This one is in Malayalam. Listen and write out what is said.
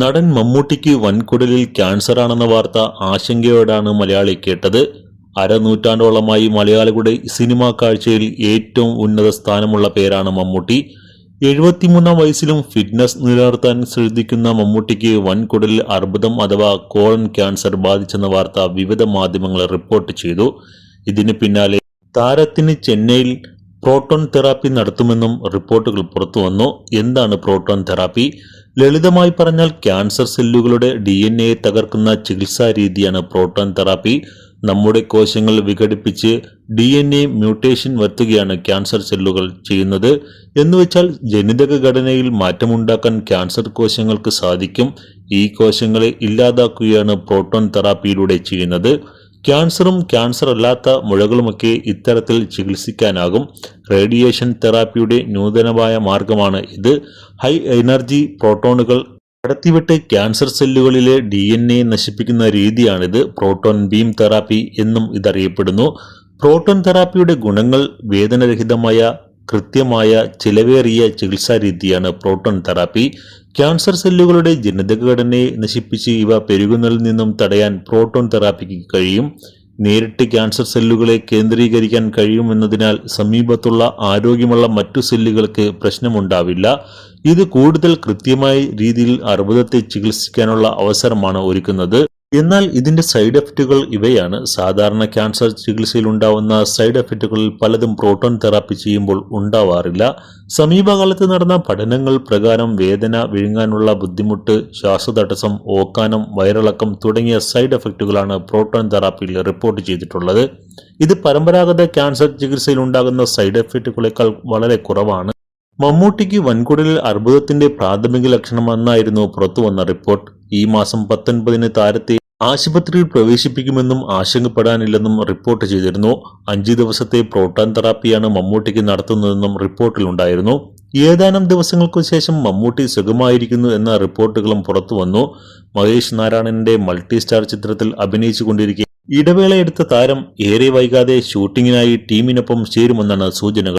നടൻ മമ്മൂട്ടിക്ക് വൻകുടലിൽ ക്യാൻസറാണെന്ന വാർത്ത ആശങ്കയോടാണ് മലയാളി കേട്ടത്. അരനൂറ്റാണ്ടോളമായി മലയാളികളുടെ സിനിമാ കാഴ്ചയിൽ ഏറ്റവും ഉന്നത സ്ഥാനമുള്ള പേരാണ് മമ്മൂട്ടി. എഴുപത്തിമൂന്നാം വയസ്സിലും ഫിറ്റ്നസ് നിലനിർത്താൻ ശ്രദ്ധിക്കുന്ന മമ്മൂട്ടിക്ക് വൻകുടലിൽ അർബുദം അഥവാ കോളൻ ക്യാൻസർ ബാധിച്ചെന്ന വാർത്ത വിവിധ മാധ്യമങ്ങൾ റിപ്പോർട്ട് ചെയ്തു. ഇതിന് പിന്നാലെ താരത്തിന് ചെന്നൈയിൽ പ്രോട്ടോൺ തെറാപ്പി നടത്തുമെന്നും റിപ്പോർട്ടുകൾ പുറത്തുവന്നു. എന്താണ് പ്രോട്ടോൺ തെറാപ്പി? ലളിതമായി പറഞ്ഞാൽ ക്യാൻസർ സെല്ലുകളുടെ ഡി എൻ എ തകർക്കുന്ന ചികിത്സാ രീതിയാണ് പ്രോട്ടോൺ തെറാപ്പി. നമ്മുടെ കോശങ്ങൾ വിഘടിപ്പിച്ച് ഡി എൻ എ മ്യൂട്ടേഷൻ വരുത്തുകയാണ് ക്യാൻസർ സെല്ലുകൾ ചെയ്യുന്നത്. എന്നുവെച്ചാൽ ജനിതക ഘടനയിൽ മാറ്റമുണ്ടാക്കാൻ ക്യാൻസർ കോശങ്ങൾക്ക് സാധിക്കും. ഈ കോശങ്ങളെ ഇല്ലാതാക്കുകയാണ് പ്രോട്ടോൺ തെറാപ്പിയിലൂടെ ചെയ്യുന്നത്. ക്യാൻസറും ക്യാൻസർ അല്ലാത്ത മുഴകളുമൊക്കെ ഇത്തരത്തിൽ ചികിത്സിക്കാനാകും. റേഡിയേഷൻ തെറാപ്പിയുടെ നൂതനമായ മാർഗമാണ് ഇത്. ഹൈ എനർജി പ്രോട്ടോണുകൾ കടത്തിവിട്ട് ക്യാൻസർ സെല്ലുകളിലെ ഡി എൻ എ നശിപ്പിക്കുന്ന രീതിയാണിത്. പ്രോട്ടോൺ ബീം തെറാപ്പി എന്നും ഇതറിയപ്പെടുന്നു. പ്രോട്ടോൺ തെറാപ്പിയുടെ ഗുണങ്ങൾ വേദനരഹിതമായ കൃത്യമായ ചിലവേറിയ ചികിത്സാ രീതിയാണ് പ്രോട്ടോൺ തെറാപ്പി. ക്യാൻസർ സെല്ലുകളുടെ ജനിതകഘടനയെ നശിപ്പിച്ച് ഇവ പെരുകുന്നതിൽ നിന്നും തടയാൻ പ്രോട്ടോൺ തെറാപ്പിക്ക് കഴിയും. നേരിട്ട് ക്യാൻസർ സെല്ലുകളെ കേന്ദ്രീകരിക്കാൻ കഴിയുമെന്നതിനാൽ സമീപത്തുള്ള ആരോഗ്യമുള്ള മറ്റു സെല്ലുകൾക്ക് പ്രശ്നമുണ്ടാവില്ല. ഇത് കൂടുതൽ കൃത്യമായ രീതിയിൽ അർബുദത്തെ ചികിത്സിക്കാനുള്ള അവസരമാണ് ഒരുക്കുന്നത്. എന്നാൽ ഇതിന്റെ സൈഡ് എഫക്റ്റുകൾ ഇവയാണ്. സാധാരണ ക്യാൻസർ ചികിത്സയിൽ ഉണ്ടാവുന്ന സൈഡ് എഫക്റ്റുകളിൽ പലതും പ്രോട്ടോൺ തെറാപ്പി ചെയ്യുമ്പോൾ ഉണ്ടാവാറില്ല. സമീപകാലത്ത് നടന്ന പഠനങ്ങൾ പ്രകാരം വേദന വിഴുങ്ങാനുള്ള ബുദ്ധിമുട്ട് ശ്വാസതടസ്സം ഓക്കാനം വയറിളക്കം തുടങ്ങിയ സൈഡ് എഫക്റ്റുകളാണ് പ്രോട്ടോൺ തെറാപ്പിയിൽ റിപ്പോർട്ട് ചെയ്തിട്ടുള്ളത്. ഇത് പരമ്പരാഗത ക്യാൻസർ ചികിത്സയിൽ ഉണ്ടാകുന്ന സൈഡ് എഫക്റ്റുകളേക്കാൾ വളരെ കുറവാണ്. മമ്മൂട്ടിക്ക് വൻകുടലിൽ അർബുദത്തിന്റെ പ്രാഥമിക ലക്ഷണമെന്നായിരുന്നു പുറത്തുവന്ന റിപ്പോർട്ട്. ഈ മാസം പത്തൊൻപതിന് താരത്തെ ആശുപത്രിയിൽ പ്രവേശിപ്പിക്കുമെന്നും ആശങ്കപ്പെടാനില്ലെന്നും റിപ്പോർട്ട് ചെയ്തിരുന്നു. അഞ്ചു ദിവസത്തെ പ്രോട്ടോൺ തെറാപ്പിയാണ് മമ്മൂട്ടിക്ക് നടത്തുന്നതെന്നും റിപ്പോർട്ടിലുണ്ടായിരുന്നു. ഏതാനും ദിവസങ്ങൾക്കു ശേഷം മമ്മൂട്ടി സുഖമായിരിക്കുന്നു എന്ന റിപ്പോർട്ടുകളും പുറത്തുവന്നു. മഹേഷ് നാരായണന്റെ മൾട്ടി സ്റ്റാർ ചിത്രത്തിൽ അഭിനയിച്ചുകൊണ്ടിരിക്കെ ഇടവേളയെടുത്ത താരം ഏറെ വൈകാതെ ഷൂട്ടിങ്ങിനായി ടീമിനൊപ്പം ചേരുമെന്നാണ് സൂചനകൾ.